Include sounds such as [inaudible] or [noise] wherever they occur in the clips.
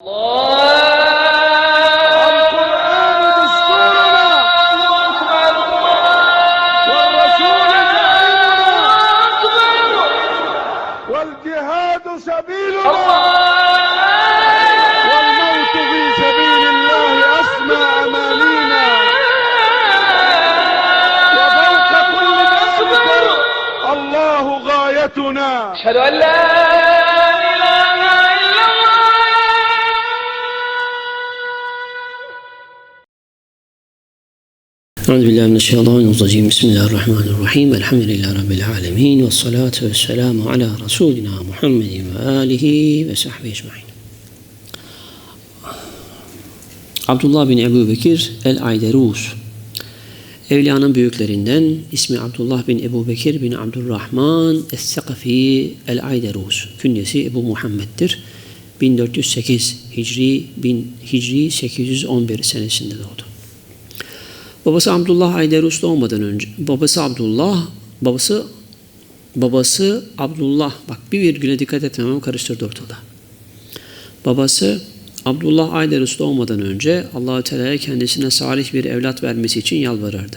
我 Euzubillahimineşşeytanirracim. Bismillahirrahmanirrahim. Elhamdülillahi Rabbil alemin. Ve salatu ve selamu ala Resulina Muhammedin ve alihi ve sahbihi ecmain. Abdullah bin Ebu Bekir el-Ayderus. Evliyanın büyüklerinden ismi Abdullah bin Ebu Bekir bin Abdurrahman Es-Sakafi el-Ayderus. Künyesi Ebu Muhammed'dir. 1408 Hicri, bin, Hicri 811 senesinde doğdu. Babası Abdullah Ayderus doğmadan önce babası Abdullah babası babası Abdullah bak bir virgüle dikkat etmemem karıştırdı ortada. Babası Abdullah Ayderus doğmadan önce Allahü Teala'ya kendisine salih bir evlat vermesi için yalvarırdı.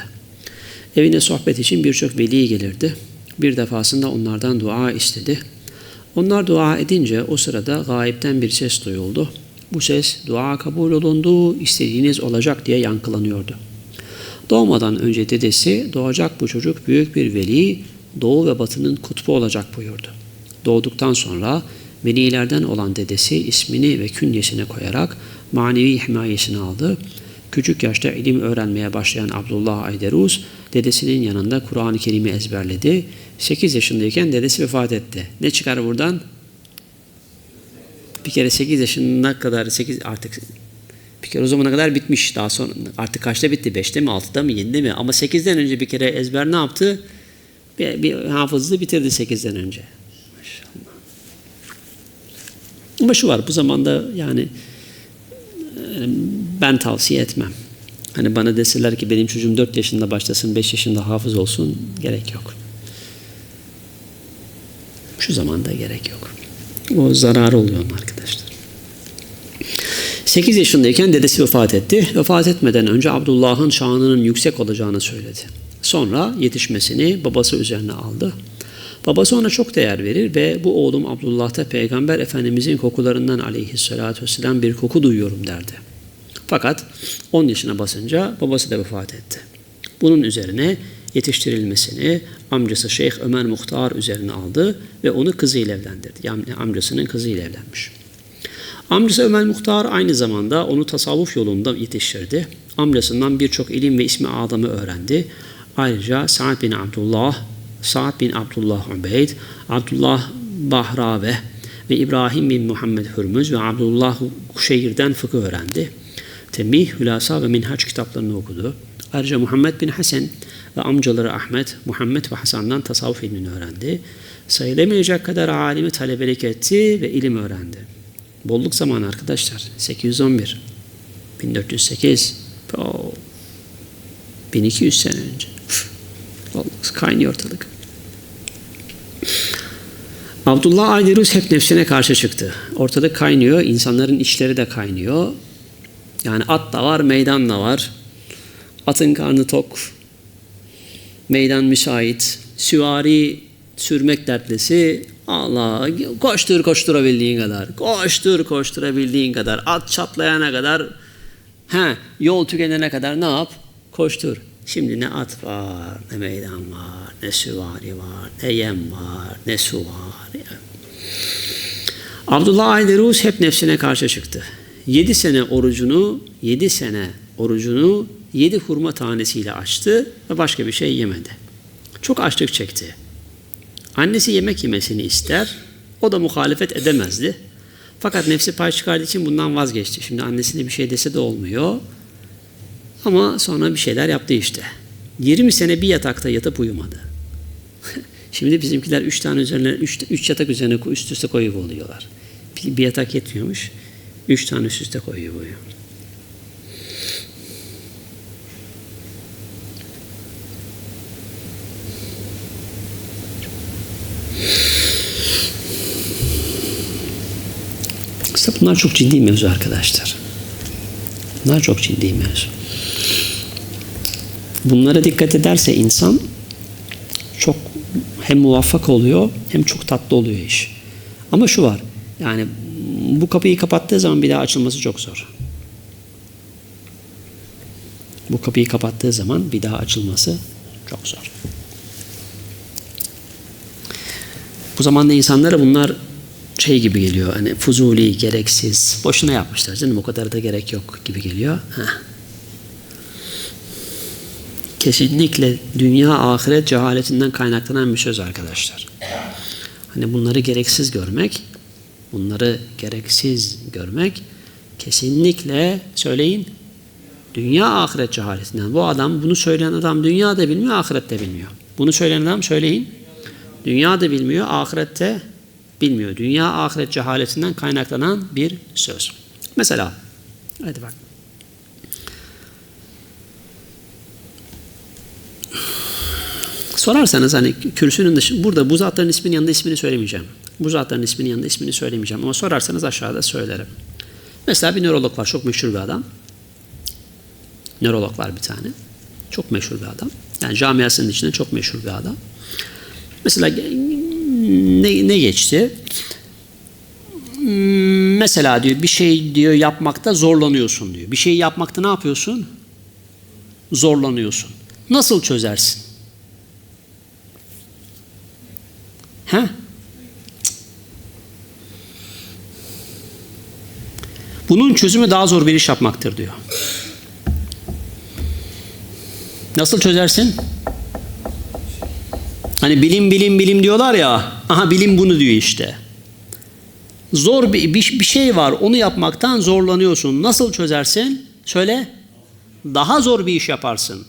Evine sohbet için birçok veli gelirdi. Bir defasında onlardan dua istedi. Onlar dua edince o sırada gayipten bir ses duyuldu. Bu ses dua kabul olundu, istediğiniz olacak diye yankılanıyordu. Doğmadan önce dedesi doğacak bu çocuk büyük bir veli, doğu ve batının kutbu olacak buyurdu. Doğduktan sonra velilerden olan dedesi ismini ve künyesini koyarak manevi himayesini aldı. Küçük yaşta ilim öğrenmeye başlayan Abdullah Ayderus dedesinin yanında Kur'an-ı Kerim'i ezberledi. 8 yaşındayken dedesi vefat etti. Ne çıkar buradan? Bir kere 8 yaşına kadar 8 artık kere o zamana kadar bitmiş. Daha sonra artık kaçta bitti? 5'te mi, 6'da mı, 7'de mi? Ama 8'den önce bir kere ezber ne yaptı? Bir, bir hafızlığı bitirdi 8'den önce. Maşallah. Ama şu var bu zamanda yani e, ben tavsiye etmem. Hani bana deseler ki benim çocuğum 4 yaşında başlasın, 5 yaşında hafız olsun gerek yok. Şu zamanda gerek yok. O zararı oluyor arkadaşlar. 8 yaşındayken dedesi vefat etti. Vefat etmeden önce Abdullah'ın şanının yüksek olacağını söyledi. Sonra yetişmesini babası üzerine aldı. Babası ona çok değer verir ve bu oğlum Abdullah'ta Peygamber Efendimizin kokularından aleyhissalatü vesselam bir koku duyuyorum derdi. Fakat 10 yaşına basınca babası da vefat etti. Bunun üzerine yetiştirilmesini amcası Şeyh Ömer Muhtar üzerine aldı ve onu kızıyla evlendirdi. Yani amcasının kızıyla evlenmiş. Amcası Ömer Muhtar aynı zamanda onu tasavvuf yolunda yetiştirdi. Amcasından birçok ilim ve ismi adamı öğrendi. Ayrıca Sa'd bin Abdullah, Sa'd bin Abdullah Ubeyd, Abdullah Bahrave ve İbrahim bin Muhammed Hürmüz ve Abdullah Kuşeyir'den fıkıh öğrendi. Tembih, Hülasa ve Minhaç kitaplarını okudu. Ayrıca Muhammed bin Hasan ve amcaları Ahmet, Muhammed ve Hasan'dan tasavvuf ilmini öğrendi. Sayılamayacak kadar alimi talebelik etti ve ilim öğrendi. Bolluk zamanı arkadaşlar. 811, 1408, oh, 1200 sene önce. Bolluk kaynıyor ortalık. Abdullah Ayderus hep nefsine karşı çıktı. Ortalık kaynıyor, insanların içleri de kaynıyor. Yani at da var, meydan da var. Atın karnı tok, meydan müsait, süvari sürmek dertlisi, Allah koştur koşturabildiğin kadar. Koştur koşturabildiğin kadar. At çatlayana kadar he, yol tükenene kadar ne yap? Koştur. Şimdi ne at var, ne meydan var, ne süvari var, ne yem var, ne su var. Abdullah Ayderus hep nefsine karşı çıktı. Yedi sene orucunu, yedi sene orucunu yedi hurma tanesiyle açtı ve başka bir şey yemedi. Çok açlık çekti. Annesi yemek yemesini ister. O da muhalefet edemezdi. Fakat nefsi pay çıkardığı için bundan vazgeçti. Şimdi annesine bir şey dese de olmuyor. Ama sonra bir şeyler yaptı işte. 20 sene bir yatakta yatıp uyumadı. [laughs] Şimdi bizimkiler 3 tane üzerine 3 yatak üzerine üst üste koyup oluyorlar. Bir, bir yatak yetmiyormuş. 3 tane üst üste koyuyor uyuyor. Mesela bunlar çok ciddi mevzu arkadaşlar. Bunlar çok ciddi mevzu. Bunlara dikkat ederse insan çok hem muvaffak oluyor hem çok tatlı oluyor iş. Ama şu var. Yani bu kapıyı kapattığı zaman bir daha açılması çok zor. Bu kapıyı kapattığı zaman bir daha açılması çok zor. Bu zamanda insanlara bunlar şey gibi geliyor. Hani fuzuli, gereksiz, boşuna yapmışlar canım o kadar da gerek yok gibi geliyor. Heh. Kesinlikle dünya ahiret cehaletinden kaynaklanan bir söz arkadaşlar. Hani bunları gereksiz görmek, bunları gereksiz görmek kesinlikle söyleyin dünya ahiret cehaletinden. Bu adam bunu söyleyen adam dünya da bilmiyor, ahiret de bilmiyor. Bunu söyleyen adam söyleyin dünya da bilmiyor, ahirette bilmiyor. Dünya ahiret cehaletinden kaynaklanan bir söz. Mesela hadi bak. Sorarsanız hani kürsünün dışı burada bu zatların isminin yanında ismini söylemeyeceğim. Bu zatların isminin yanında ismini söylemeyeceğim ama sorarsanız aşağıda söylerim. Mesela bir nörolog var çok meşhur bir adam. Nörolog var bir tane. Çok meşhur bir adam. Yani camiasının içinde çok meşhur bir adam. Mesela ne, ne geçti? Hmm, Mesela diyor bir şey diyor yapmakta zorlanıyorsun diyor. Bir şey yapmakta ne yapıyorsun? Zorlanıyorsun. Nasıl çözersin? He? Bunun çözümü daha zor bir iş yapmaktır diyor. Nasıl çözersin? Hani bilim bilim bilim diyorlar ya. Aha bilim bunu diyor işte. Zor bir, bir, bir şey var. Onu yapmaktan zorlanıyorsun. Nasıl çözersin? Söyle. Daha zor bir iş yaparsın.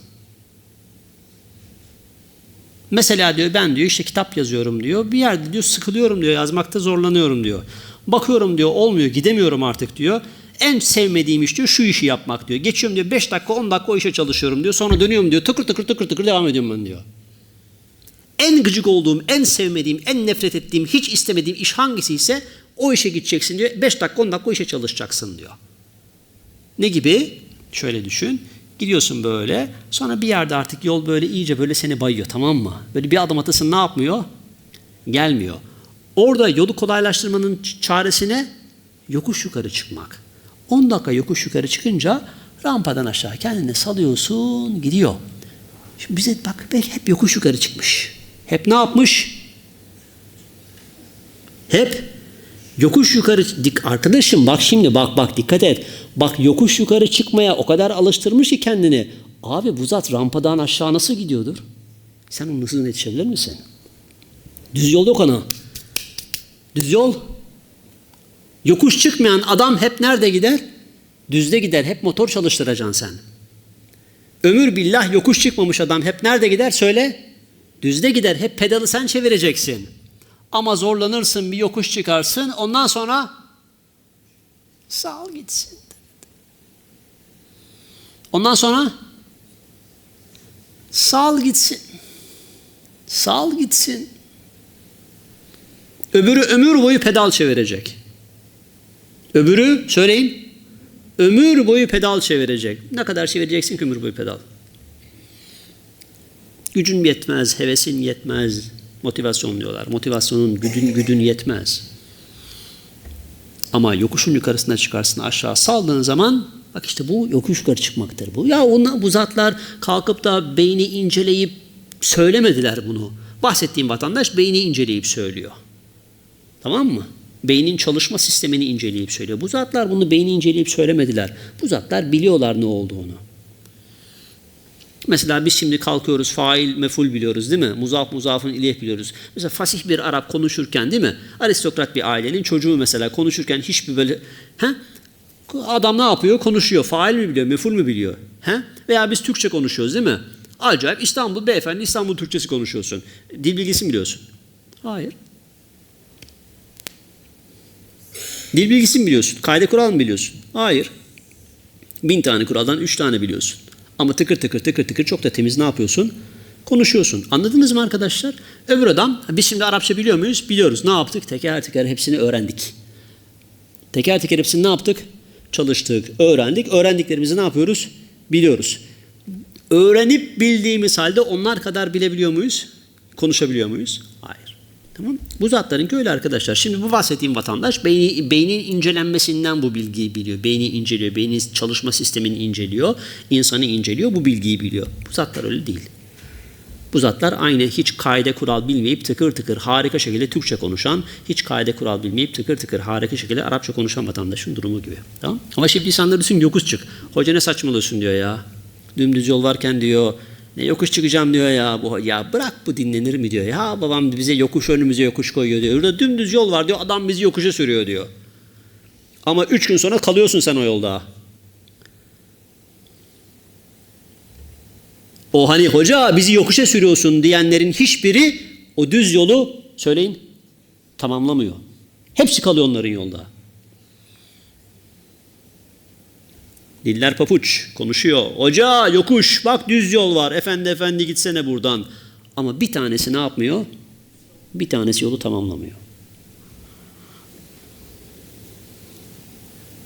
Mesela diyor ben diyor işte kitap yazıyorum diyor. Bir yerde diyor sıkılıyorum diyor. Yazmakta zorlanıyorum diyor. Bakıyorum diyor olmuyor gidemiyorum artık diyor. En sevmediğim iş diyor şu işi yapmak diyor. Geçiyorum diyor 5 dakika 10 dakika o işe çalışıyorum diyor. Sonra dönüyorum diyor tıkır tıkır tıkır tıkır devam ediyorum ben diyor. En gıcık olduğum, en sevmediğim, en nefret ettiğim, hiç istemediğim iş hangisi ise o işe gideceksin diyor. 5 dakika 10 dakika o işe çalışacaksın diyor. Ne gibi? Şöyle düşün. Gidiyorsun böyle. Sonra bir yerde artık yol böyle iyice böyle seni bayıyor tamam mı? Böyle bir adım atasın ne yapmıyor? Gelmiyor. Orada yolu kolaylaştırmanın çaresine yokuş yukarı çıkmak. 10 dakika yokuş yukarı çıkınca rampadan aşağı kendini salıyorsun gidiyor. Şimdi bize bak belki hep yokuş yukarı çıkmış. Hep ne yapmış? Hep yokuş yukarı dik arkadaşım bak şimdi bak bak dikkat et. Bak yokuş yukarı çıkmaya o kadar alıştırmış ki kendini. Abi bu zat rampadan aşağı nasıl gidiyordur? Sen onun hızına yetişebilir misin? Düz yol yok ana. Düz yol. Yokuş çıkmayan adam hep nerede gider? Düzde gider. Hep motor çalıştıracaksın sen. Ömür billah yokuş çıkmamış adam hep nerede gider söyle? Düzde gider. Hep pedalı sen çevireceksin. Ama zorlanırsın bir yokuş çıkarsın ondan sonra sağ gitsin. Ondan sonra sağ gitsin. Sağ gitsin. Öbürü ömür boyu pedal çevirecek. Öbürü söyleyin. Ömür boyu pedal çevirecek. Ne kadar çevireceksin ki ömür boyu pedal? Gücün yetmez, hevesin yetmez. Motivasyon diyorlar. Motivasyonun gücün, gücün yetmez. Ama yokuşun yukarısına çıkarsın aşağı saldığın zaman bak işte bu yokuş yukarı çıkmaktır bu. Ya onlar, bu zatlar kalkıp da beyni inceleyip söylemediler bunu. Bahsettiğim vatandaş beyni inceleyip söylüyor. Tamam mı? Beynin çalışma sistemini inceleyip söylüyor. Bu zatlar bunu beyni inceleyip söylemediler. Bu zatlar biliyorlar ne olduğunu. Mesela biz şimdi kalkıyoruz fail meful biliyoruz değil mi? Muzaf muzafın ileyh biliyoruz. Mesela fasih bir Arap konuşurken değil mi? Aristokrat bir ailenin çocuğu mesela konuşurken hiçbir böyle he? Adam ne yapıyor? Konuşuyor. Fail mi biliyor? Meful mü biliyor? He? Veya biz Türkçe konuşuyoruz değil mi? Acayip İstanbul beyefendi İstanbul Türkçesi konuşuyorsun. Dil bilgisi mi biliyorsun? Hayır. Dil bilgisi mi biliyorsun? Kayda kural mı biliyorsun? Hayır. Bin tane kuraldan üç tane biliyorsun. Ama tıkır tıkır tıkır tıkır çok da temiz ne yapıyorsun? Konuşuyorsun. Anladınız mı arkadaşlar? Öbür adam, biz şimdi Arapça biliyor muyuz? Biliyoruz. Ne yaptık? Teker teker hepsini öğrendik. Teker teker hepsini ne yaptık? Çalıştık, öğrendik. Öğrendiklerimizi ne yapıyoruz? Biliyoruz. Öğrenip bildiğimiz halde onlar kadar bilebiliyor muyuz? Konuşabiliyor muyuz? Hayır. Tamam. Bu zatlarınki öyle arkadaşlar. Şimdi bu bahsettiğim vatandaş beyni, beynin incelenmesinden bu bilgiyi biliyor. Beyni inceliyor. Beynin çalışma sistemini inceliyor. insanı inceliyor. Bu bilgiyi biliyor. Bu zatlar öyle değil. Bu zatlar aynı hiç kaide kural bilmeyip tıkır tıkır harika şekilde Türkçe konuşan, hiç kaide kural bilmeyip tıkır tıkır harika şekilde Arapça konuşan vatandaşın durumu gibi. Tamam? Ama şimdi insanlar düşün yokuş çık. Hoca ne saçmalıyorsun diyor ya. Dümdüz yol varken diyor ne yokuş çıkacağım diyor ya. Bu, ya bırak bu dinlenir mi diyor. Ya babam bize yokuş önümüze yokuş koyuyor diyor. Orada dümdüz yol var diyor. Adam bizi yokuşa sürüyor diyor. Ama üç gün sonra kalıyorsun sen o yolda. O hani hoca bizi yokuşa sürüyorsun diyenlerin hiçbiri o düz yolu söyleyin tamamlamıyor. Hepsi kalıyor onların yolda. Diller papuç konuşuyor. Hoca yokuş bak düz yol var. Efendi efendi gitsene buradan. Ama bir tanesi ne yapmıyor? Bir tanesi yolu tamamlamıyor.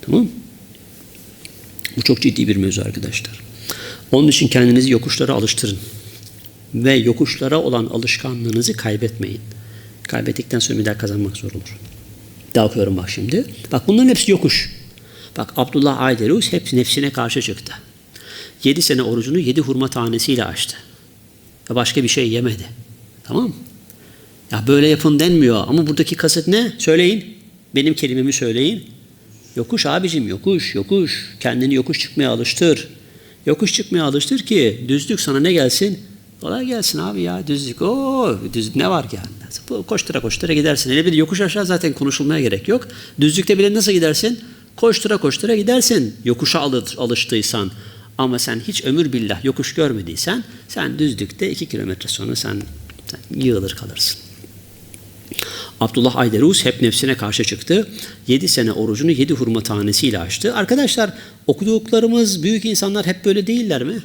Tamam Bu çok ciddi bir mevzu arkadaşlar. Onun için kendinizi yokuşlara alıştırın. Ve yokuşlara olan alışkanlığınızı kaybetmeyin. Kaybettikten sonra bir daha kazanmak zor olur. Daha bak şimdi. Bak bunların hepsi yokuş. Bak Abdullah Ayderus hepsi nefsine karşı çıktı. Yedi sene orucunu yedi hurma tanesiyle açtı. Ve başka bir şey yemedi. Tamam mı? Ya böyle yapın denmiyor ama buradaki kasıt ne? Söyleyin. Benim kelimemi söyleyin. Yokuş abicim yokuş yokuş. Kendini yokuş çıkmaya alıştır. Yokuş çıkmaya alıştır ki düzlük sana ne gelsin? Kolay gelsin abi ya düzlük. Oo düzlük ne var ki? Koştura koştura gidersin. Hele bir yokuş aşağı zaten konuşulmaya gerek yok. Düzlükte bile nasıl gidersin? Koştura koştura gidersin. Yokuşa alıştıysan. Ama sen hiç ömür billah yokuş görmediysen sen düzlükte iki kilometre sonra sen, sen yığılır kalırsın. Abdullah Ayderus hep nefsine karşı çıktı. Yedi sene orucunu yedi hurma tanesiyle açtı. Arkadaşlar okuduklarımız büyük insanlar hep böyle değiller mi?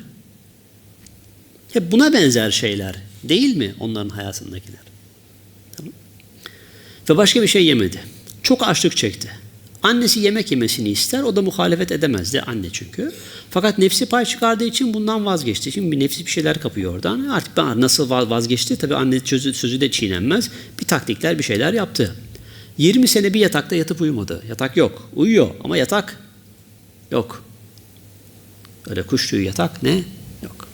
Hep buna benzer şeyler değil mi onların hayatındakiler? Tamam. Ve başka bir şey yemedi. Çok açlık çekti. Annesi yemek yemesini ister, o da muhalefet edemezdi anne çünkü. Fakat nefsi pay çıkardığı için bundan vazgeçti. Şimdi bir nefsi bir şeyler kapıyor oradan. Artık ben nasıl vazgeçti? Tabii anne sözü, sözü de çiğnenmez. Bir taktikler, bir şeyler yaptı. 20 sene bir yatakta yatıp uyumadı. Yatak yok. Uyuyor ama yatak yok. Öyle kuş tüyü yatak ne? Yok.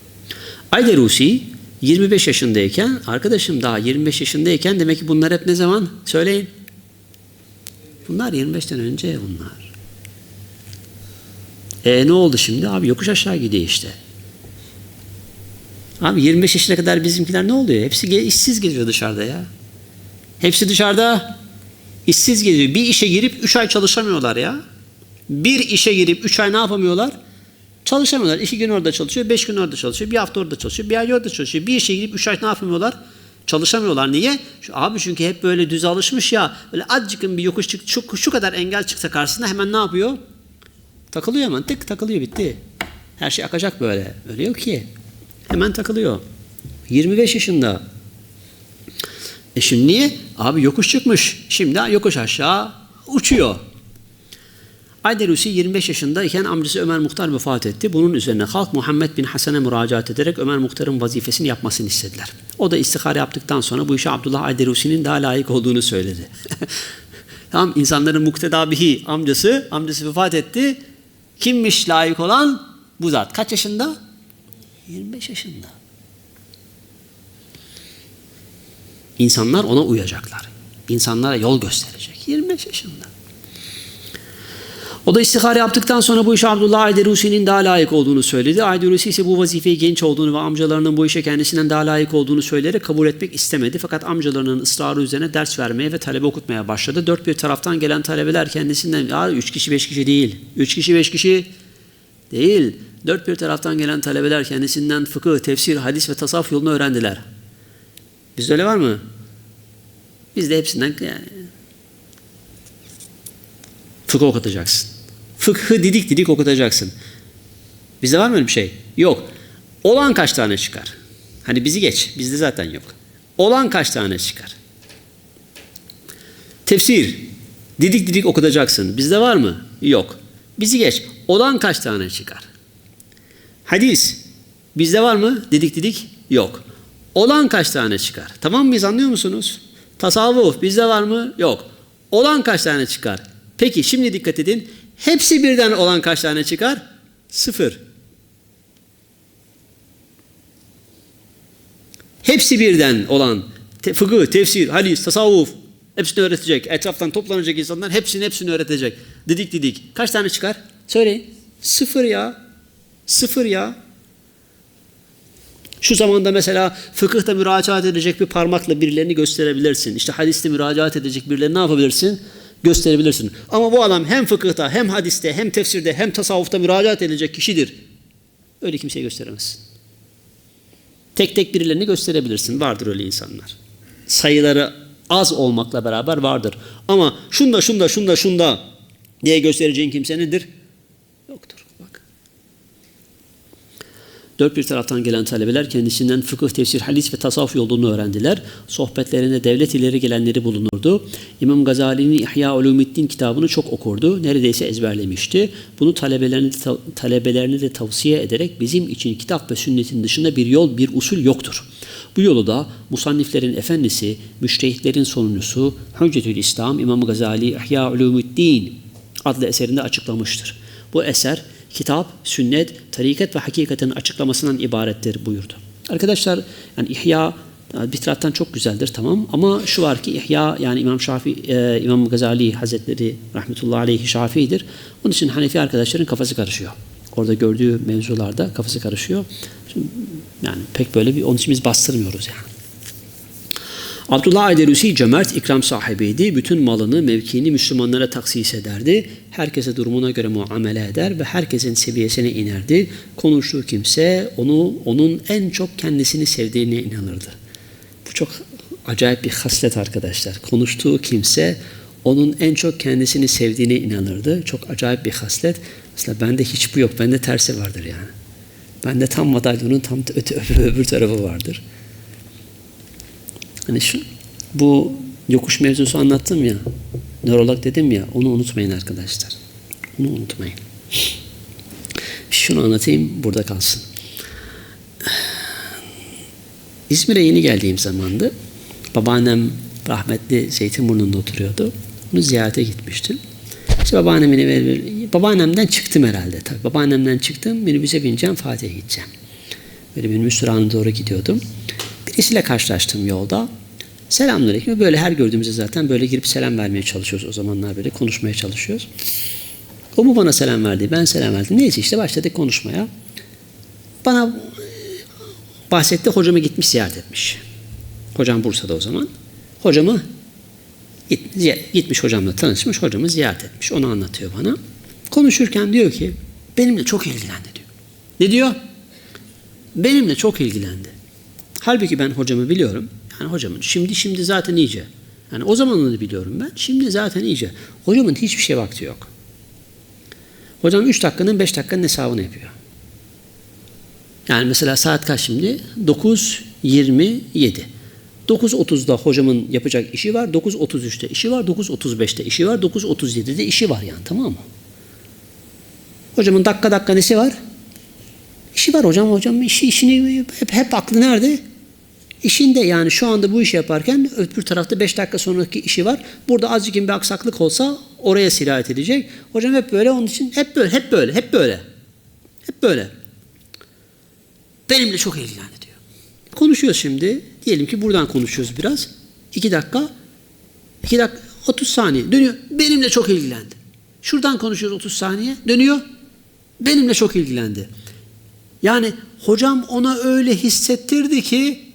Ayderusi 25 yaşındayken, arkadaşım daha 25 yaşındayken demek ki bunlar hep ne zaman? Söyleyin. Bunlar 25'ten önce bunlar. E ne oldu şimdi? Abi yokuş aşağı gidiyor işte. Abi 25 yaşına kadar bizimkiler ne oluyor? Hepsi işsiz geziyor dışarıda ya. Hepsi dışarıda işsiz geziyor. Bir işe girip 3 ay çalışamıyorlar ya. Bir işe girip 3 ay ne yapamıyorlar? Çalışamıyorlar. 2 gün orada çalışıyor, 5 gün orada çalışıyor, bir hafta orada çalışıyor, bir ay orada çalışıyor. Bir işe girip 3 ay ne yapamıyorlar? Çalışamıyorlar. Niye? Şu, abi çünkü hep böyle düz alışmış ya. Böyle azıcık bir yokuş çık, şu, şu kadar engel çıksa karşısında hemen ne yapıyor? Takılıyor hemen. Tık takılıyor bitti. Her şey akacak böyle. Öyle yok ki. Hemen takılıyor. 25 yaşında. E şimdi niye? Abi yokuş çıkmış. Şimdi yokuş aşağı uçuyor. Ayderusi 25 yaşındayken amcası Ömer Muhtar vefat etti. Bunun üzerine halk Muhammed bin Hasan'a müracaat ederek Ömer Muhtar'ın vazifesini yapmasını istediler. O da istihare yaptıktan sonra bu işe Abdullah Ayderusi'nin daha layık olduğunu söyledi. [laughs] tamam insanların muktedabihi amcası, amcası vefat etti. Kimmiş layık olan? Bu zat. Kaç yaşında? 25 yaşında. İnsanlar ona uyacaklar. İnsanlara yol gösterecek. 25 yaşında. O da istihare yaptıktan sonra bu işe Abdullah Ayderusi'nin daha layık olduğunu söyledi. Ayderusi ise bu vazifeyi genç olduğunu ve amcalarının bu işe kendisinden daha layık olduğunu söyleyerek kabul etmek istemedi. Fakat amcalarının ısrarı üzerine ders vermeye ve talebe okutmaya başladı. Dört bir taraftan gelen talebeler kendisinden, ya üç kişi beş kişi değil, üç kişi beş kişi değil. Dört bir taraftan gelen talebeler kendisinden fıkıh, tefsir, hadis ve tasavvuf yolunu öğrendiler. Bizde öyle var mı? Bizde hepsinden yani fıkıh okutacaksın. Fıkhı didik didik okutacaksın. Bizde var mı öyle bir şey? Yok. Olan kaç tane çıkar? Hani bizi geç. Bizde zaten yok. Olan kaç tane çıkar? Tefsir. Didik didik okutacaksın. Bizde var mı? Yok. Bizi geç. Olan kaç tane çıkar? Hadis. Bizde var mı? Didik didik yok. Olan kaç tane çıkar? Tamam mıyız anlıyor musunuz? Tasavvuf bizde var mı? Yok. Olan kaç tane çıkar? Peki şimdi dikkat edin. Hepsi birden olan kaç tane çıkar? Sıfır. Hepsi birden olan te, fıkıh, tefsir, hadis, tasavvuf hepsini öğretecek. Etraftan toplanacak insanlar hepsini hepsini öğretecek. Didik didik. Kaç tane çıkar? Söyleyin. Sıfır ya. Sıfır ya. Şu zamanda mesela fıkıhta müracaat edecek bir parmakla birilerini gösterebilirsin. İşte hadiste müracaat edecek birilerini ne yapabilirsin? Gösterebilirsin. Ama bu adam hem fıkıhta hem hadiste hem tefsirde hem tasavvufta müracaat edilecek kişidir. Öyle kimseye gösteremezsin. Tek tek birilerini gösterebilirsin. Vardır öyle insanlar. Sayıları az olmakla beraber vardır. Ama şunda şunda şunda şunda diye göstereceğin kimse nedir? Yoktur. Bak. Dört bir taraftan gelen talebeler kendisinden fıkıh, tefsir, hadis ve tasavvuf yolunu öğrendiler. Sohbetlerinde devlet ileri gelenleri bulunurdu. İmam Gazali'nin İhya Ulumuddin kitabını çok okurdu. Neredeyse ezberlemişti. Bunu talebelerine, talebelerine de tavsiye ederek bizim için kitap ve sünnetin dışında bir yol, bir usul yoktur. Bu yolu da musanniflerin efendisi, müştehitlerin sonuncusu Hüccetül İslam İmam Gazali İhya Ulumuddin adlı eserinde açıklamıştır. Bu eser kitap, sünnet, tarikat ve hakikatin açıklamasından ibarettir buyurdu. Arkadaşlar yani İhya yani bir taraftan çok güzeldir tamam ama şu var ki İhya yani İmam Şafi e, İmam Gazali Hazretleri rahmetullahi aleyhi Şafii'dir. Onun için Hanefi arkadaşların kafası karışıyor. Orada gördüğü mevzularda kafası karışıyor. Şimdi, yani pek böyle bir onun için biz bastırmıyoruz yani. Abdullah Ayderusi cömert ikram sahibiydi. Bütün malını, mevkiini Müslümanlara taksis ederdi. Herkese durumuna göre muamele eder ve herkesin seviyesine inerdi. Konuştuğu kimse onu onun en çok kendisini sevdiğine inanırdı. Bu çok acayip bir haslet arkadaşlar. Konuştuğu kimse onun en çok kendisini sevdiğine inanırdı. Çok acayip bir haslet. Mesela bende hiç bu yok. Bende tersi vardır yani. Bende tam madalyonun tam öte, öbür, öbür tarafı vardır. Hani şu bu yokuş mevzusu anlattım ya. Nörolog dedim ya. Onu unutmayın arkadaşlar. Onu unutmayın. Şunu anlatayım burada kalsın. İzmir'e yeni geldiğim zamandı. Babaannem rahmetli Zeytinburnu'nda oturuyordu. Onu ziyarete gitmiştim. İşte babaannemin eve, babaannemden çıktım herhalde tabii. Babaannemden çıktım, minibüse bineceğim, Fatih'e gideceğim. Böyle minibüs durağına doğru gidiyordum. Birisiyle karşılaştım yolda. Selamünaleyküm. Böyle her gördüğümüzde zaten böyle girip selam vermeye çalışıyoruz. O zamanlar böyle konuşmaya çalışıyoruz. O mu bana selam verdi, ben selam verdim. Neyse işte başladık konuşmaya. Bana bahsetti, hocamı gitmiş ziyaret etmiş. Hocam Bursa'da o zaman. Hocamı gitmiş hocamla tanışmış, hocamı ziyaret etmiş. Onu anlatıyor bana. Konuşurken diyor ki, benimle çok ilgilendi diyor. Ne diyor? Benimle çok ilgilendi. Halbuki ben hocamı biliyorum. Yani hocamın şimdi şimdi zaten iyice. Yani o zamanını biliyorum ben. Şimdi zaten iyice. Hocamın hiçbir şey vakti yok. Hocam 3 dakikanın 5 dakikanın hesabını yapıyor. Yani mesela saat kaç şimdi? 9.27. 9.30'da hocamın yapacak işi var. 9.33'te işi var. 9.35'te işi var. 9.37'de işi var yani tamam mı? Hocamın dakika dakika nesi var? İşi var hocam. Hocam işi, işini hep, hep aklı nerede? İşinde yani şu anda bu işi yaparken öbür tarafta 5 dakika sonraki işi var. Burada azıcık bir aksaklık olsa oraya sirayet edecek. Hocam hep böyle onun için hep böyle hep böyle hep böyle. Hep böyle. Benimle çok ilgilendi diyor. Konuşuyoruz şimdi. Diyelim ki buradan konuşuyoruz biraz. 2 dakika. 2 dakika 30 saniye dönüyor. Benimle çok ilgilendi. Şuradan konuşuyoruz 30 saniye. Dönüyor. Benimle çok ilgilendi. Yani hocam ona öyle hissettirdi ki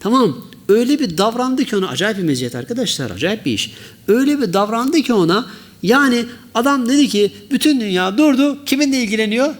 tamam öyle bir davrandı ki ona acayip bir meziyet arkadaşlar acayip bir iş. Öyle bir davrandı ki ona yani adam dedi ki bütün dünya durdu kiminle ilgileniyor?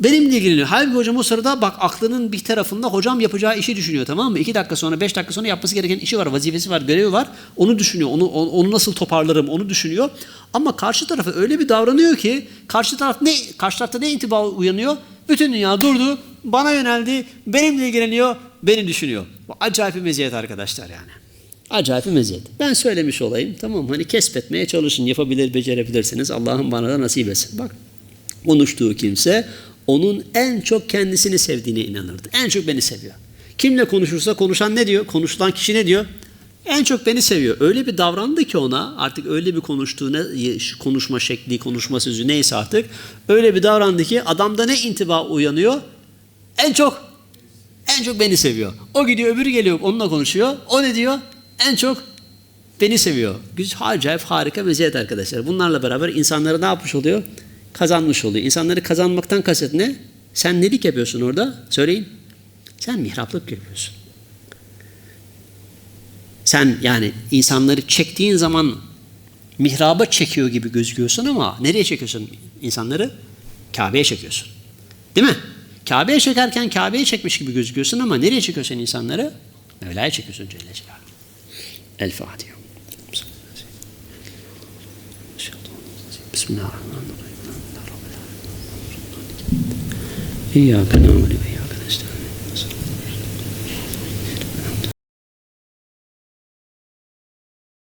Benimle ilgileniyor. Halbuki hocam o sırada bak aklının bir tarafında hocam yapacağı işi düşünüyor tamam mı? İki dakika sonra beş dakika sonra yapması gereken işi var, vazifesi var, görevi var. Onu düşünüyor. Onu, onu nasıl toparlarım onu düşünüyor. Ama karşı tarafa öyle bir davranıyor ki karşı taraf ne karşı tarafta ne intiba uyanıyor? Bütün dünya durdu, bana yöneldi, benimle ilgileniyor, beni düşünüyor. Bu acayip bir meziyet arkadaşlar yani. Acayip bir meziyet. Ben söylemiş olayım. Tamam hani kesbetmeye çalışın. Yapabilir, becerebilirsiniz. Allah'ım bana da nasip etsin. Bak konuştuğu kimse onun en çok kendisini sevdiğine inanırdı. En çok beni seviyor. Kimle konuşursa konuşan ne diyor? Konuşulan kişi ne diyor? En çok beni seviyor. Öyle bir davrandı ki ona artık öyle bir konuştuğuna konuşma şekli, konuşma sözü neyse artık öyle bir davrandı ki adamda ne intiba uyanıyor? En çok en çok beni seviyor. O gidiyor öbürü geliyor onunla konuşuyor. O ne diyor? En çok beni seviyor. Güzel, acayip harika meziyet arkadaşlar. Bunlarla beraber insanları ne yapmış oluyor? Kazanmış oluyor. İnsanları kazanmaktan kasıt ne? Sen nelik yapıyorsun orada? Söyleyin. Sen mihraplık yapıyorsun. Sen yani insanları çektiğin zaman mihraba çekiyor gibi gözüküyorsun ama nereye çekiyorsun insanları? Kabe'ye çekiyorsun. Değil mi? Kabe'ye çekerken Kabe'ye çekmiş gibi gözüküyorsun ama nereye çekiyorsun insanları? Mevla'ya çekiyorsun Celle Celaluhu. El Fatiha. Bismillahirrahmanirrahim. İyyâke nâbudu ve